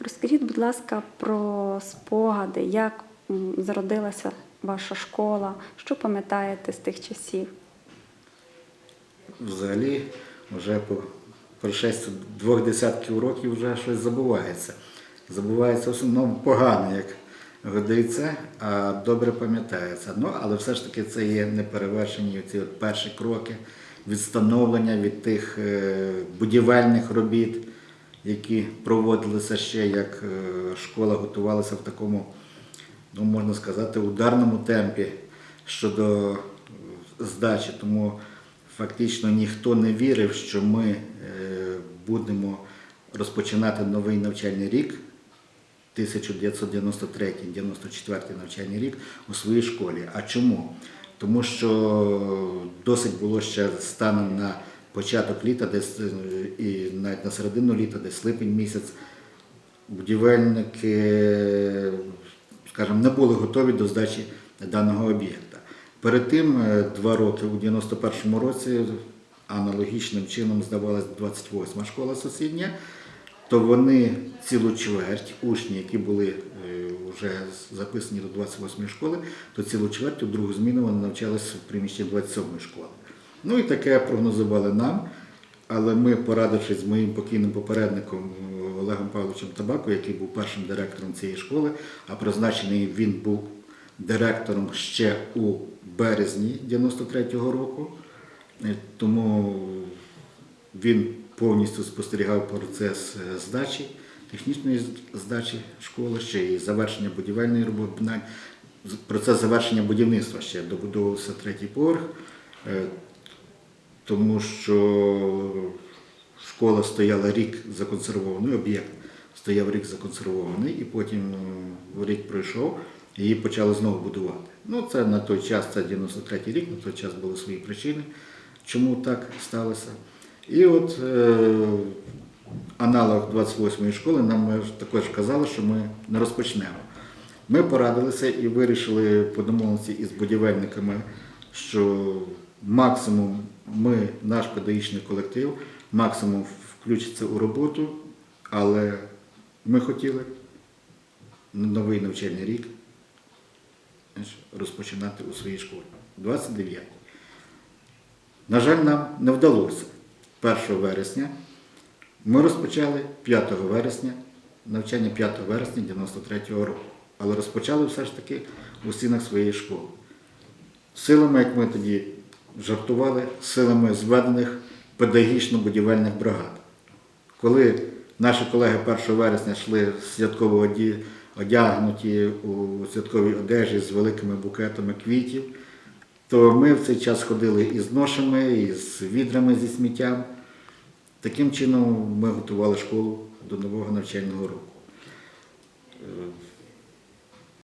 Розкажіть, будь ласка, про спогади, як зародилася ваша школа, що пам'ятаєте з тих часів? Взагалі, вже по прошестві двох десятків років вже щось забувається. Забувається в основному погано, як годиться, а добре пам'ятається. Ну, але все ж таки це є неперевершені ці перші кроки відстановлення від тих е, будівельних робіт, які проводилися ще, як е, школа готувалася в такому, ну можна сказати, ударному темпі щодо е, здачі. Тому фактично ніхто не вірив, що ми е, будемо розпочинати новий навчальний рік. 1993-94 навчальний рік у своїй школі. А чому? Тому що досить було ще станом на початок літа, десь е, і навіть на середину літа, десь липень місяць, будівельники, скажімо, не були готові до здачі даного об'єкта. Перед тим е, два роки, у 91-му році, аналогічним чином здавалась 28-ма школа сусідня, то вони цілу чверть, учні, які були е, вже записані до 28-ї школи, то цілу чверть у другу зміну вони навчалися в приміщенні 27-ї школи. Ну і таке прогнозували нам, але ми, порадившись з моїм покійним попередником е, Олегом Павловичем Табако, який був першим директором цієї школи, а призначений він був директором ще у березні 93-го року. Е, Тому він повністю спостерігав процес е, здачі, технічної здачі школи, ще і завершення будівельної роботи. Процес завершення будівництва ще добудовувався третій поверх, тому що школа стояла рік законсервований, об'єкт стояв рік законсервований, і потім е, рік пройшов, і її почали знову будувати. Ну, це на той час, це 93-й рік, на той час були свої причини, чому так сталося. І от е, аналог 28-ї школи нам е, також казали, що ми не розпочнемо. Ми порадилися і вирішили по домовленості із будівельниками, що максимум ми, наш педагогічний колектив, максимум включиться у роботу, але ми хотіли новий навчальний рік розпочинати у своїй школі. 29. На жаль, нам не вдалося 1 вересня. Ми розпочали 5 вересня, навчання 5 вересня 93-го року. Але розпочали все ж таки у стінах своєї школи. Силами, як ми тоді жартували, силами зведених педагогічно-будівельних бригад. Коли наші колеги 1 вересня йшли святково одягнуті у святковій одежі з великими букетами квітів, то ми в цей час ходили із ношами, із відрами зі сміттям. Таким чином ми готували школу до нового навчального року.